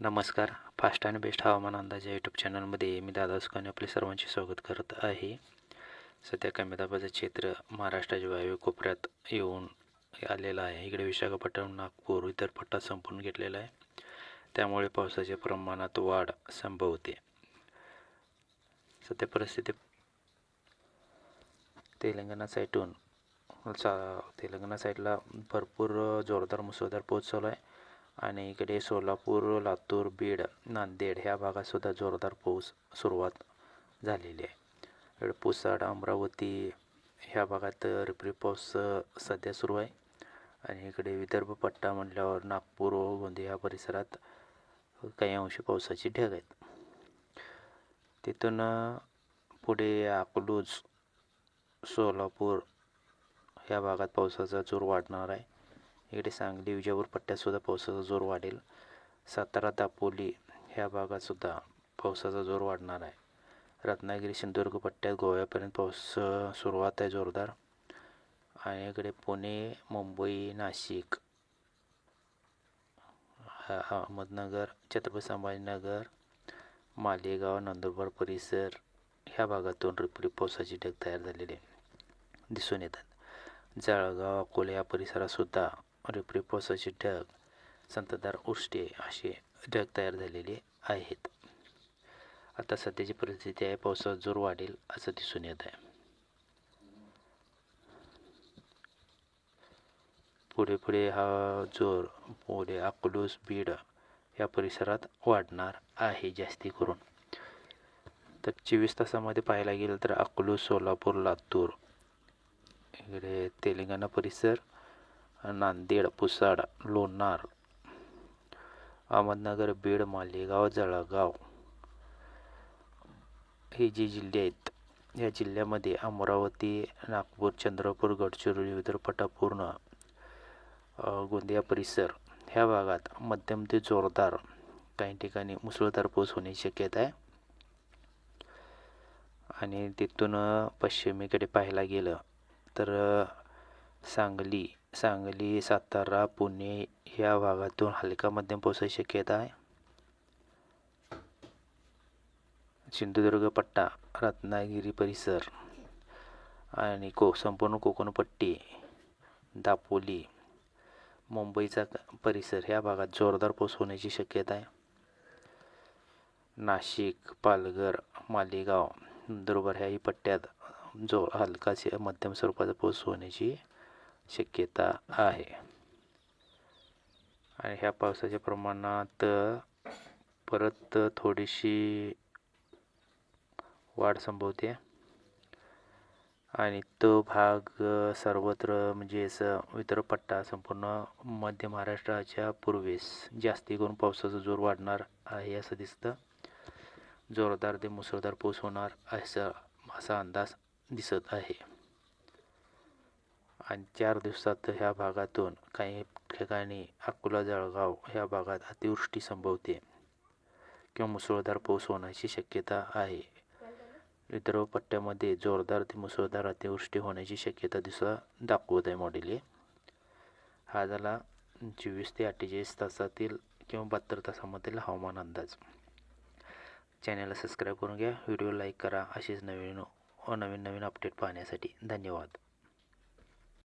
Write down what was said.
नमस्कार. फास्ट आणि बेस्ट हवामान अंदाज या यूट्यूब चॅनलमध्ये मी दादा सुखाने आपले सर्वांचे स्वागत करत आहे. सध्या कमी दाबाचं क्षेत्र महाराष्ट्राच्या वायव्य कोपऱ्यात येऊन आलेलं आहे. इकडे विशाखापट्टणम नागपूर इतर पट्टा संपून घेतलेला आहे. त्यामुळे पावसाच्या प्रमाणात वाढ संभवते सध्या परिस्थिती तेलंगणा साईडून चा तेलंगणा साईडला भरपूर जोरदार मुसळधार पाऊस चालू आहे. आणि इकडे सोलापूर लातूर बीड नांदेड ह्या भागातसुद्धा जोरदार पाऊस सुरुवात झालेली आहे. इकडे पुसाड अमरावती ह्या भागात रिपरी पाऊस सध्या सुरू आहे. आणि इकडे विदर्भ पट्टा म्हटल्यावर नागपूर व गोंदिया ह्या परिसरात काही अंशी पावसाची ढग आहेत. तिथून पुढे अकलूज सोलापूर ह्या भागात पावसाचा जोर वाढणार आहे. इकडे सांगली विजापूर पट्ट्यातसुद्धा पावसाचा जोर वाढेल. सातारा दापोली ह्या भागातसुद्धा पावसाचा जोर वाढणार आहे. रत्नागिरी सिंधुदुर्ग पट्ट्यात गोव्यापर्यंत पाऊस सुरुवात आहे जोरदार. आणि इकडे पुणे मुंबई नाशिक अहमदनगर छत्रपती संभाजीनगर मालेगाव नंदुरबार परिसर ह्या भागातून रिपरिप पावसाची ढग तयार झालेली दिसून येतात. जळगाव अकोले या परिसरातसुद्धा रिपरिप पावसाची ढग संततधार उष्टे असे ढग तयार झालेले आहेत. आता सध्याची परिस्थिती आहे पावसाचा जोर वाढेल असं दिसून येत आहे. पुढे पुढे हा जोर पुढे अकलूस बीड या परिसरात वाढणार आहे जास्ती करून. तर चोवीस तासामध्ये पाहायला गेलं तर अकलूस सोलापूर लातूर इकडे तेलंगणा परिसर नांदेड पुसाड लोणार अहमदनगर बीड मालेगाव जळगाव हे जे जिल्हे आहेत या जिल्ह्यामध्ये अमरावती नागपूर चंद्रपूर गडचिरोली विदर्भटा पूर्ण गोंदिया परिसर ह्या भागात मध्यम ते जोरदार काही ठिकाणी मुसळधार पाऊस होण्याची शक्यता आहे. आणि तिथून पश्चिमेकडे पाहायला गेलं तर सांगली सांगली, सातारा, पुणे या भागातून हलका मध्यम पावसाची शक्यता आहे. सिंधुदुर्ग, पट्टा, रत्नागिरी परिसर आणि को, संपूर्ण कोकणपट्टी, दापोली, मुंबईचा परिसर ह्या भागात जोरदार पाऊस होण्याची शक्यता आहे. नाशिक, पालघर, मालेगाव, नंदुरबार ह्याही पट्ट्यात जो हलकाचे मध्यम स्वरूपाचा पाऊस होण्याची शक्यता आहे. आणि ह्या पावसाच्या प्रमाणात परत थोडीशी वाढ संभवते. आणि तो भाग सर्वत्र म्हणजे असं वितरपट्टा संपूर्ण मध्य महाराष्ट्राच्या पूर्वेस जास्ती करून पावसाचा जोर वाढणार आहे असं दिसतं. जोरदार ते मुसळधार पाऊस होणार असं असा अंदाज दिसत आहे. आणि चार दिवसात ह्या भागातून काही ठिकाणी अकोला जळगाव ह्या भागात अतिवृष्टी संभवते किंवा मुसळधार पाऊस होण्याची शक्यता आहे. विदर्भ पट्ट्यामध्ये जोरदार ते मुसळधार अतिवृष्टी होण्याची शक्यता दिसा दाखवत आहे मॉडेल हा. झाला चोवीस ते अठ्ठेचाळीस तासातील किंवा बहात्तर तासामधील हवामान अंदाज. चॅनलला सबस्क्राईब करून घ्या. व्हिडिओ लाईक करा. असेच नवीन व नवीन नवीन अपडेट पाहण्यासाठी धन्यवाद.